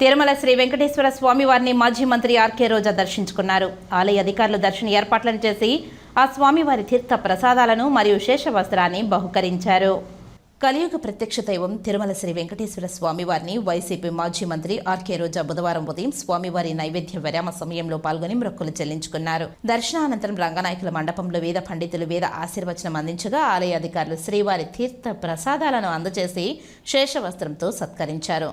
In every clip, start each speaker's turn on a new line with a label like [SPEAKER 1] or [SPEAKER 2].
[SPEAKER 1] తిరుమల శ్రీ వెంకటేశ్వర స్వామి వారిని మాజీ మంత్రి ఆర్కే రోజా దర్శించుకున్నారు. ఆలయ అధికారులు దర్శన ఏర్పాట్లను చేసి ఆ స్వామివారి తీర్థ ప్రసాదాలను మరియు శేషవస్త్రాన్ని బహుకరించారు. కలియుగ ప్రత్యక్ష దైవం తిరుమల శ్రీ వెంకటేశ్వర స్వామివారిని వైసీపీ మాజీ మంత్రి ఆర్కే రోజా బుధవారం ఉదయం స్వామివారి నైవేద్య విరామ సమయంలో పాల్గొని మొక్కులు చెల్లించుకున్నారు. దర్శనానంతరం రంగనాయకుల మండపంలో వేద పండితులు వేద ఆశీర్వచనం అందించగా ఆలయ అధికారులు శ్రీవారి తీర్థ ప్రసాదాలను అందజేసి శేషవస్త్రంతో సత్కరించారు.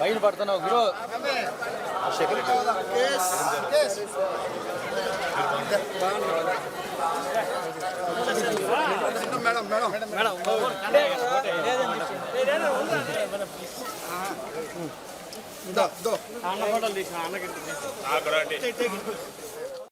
[SPEAKER 2] బయట పడుతున్నావు గురు మేడం మేడం. మేడం దో దో
[SPEAKER 3] అన్న ఫోటోలు తీసిన అన్నకి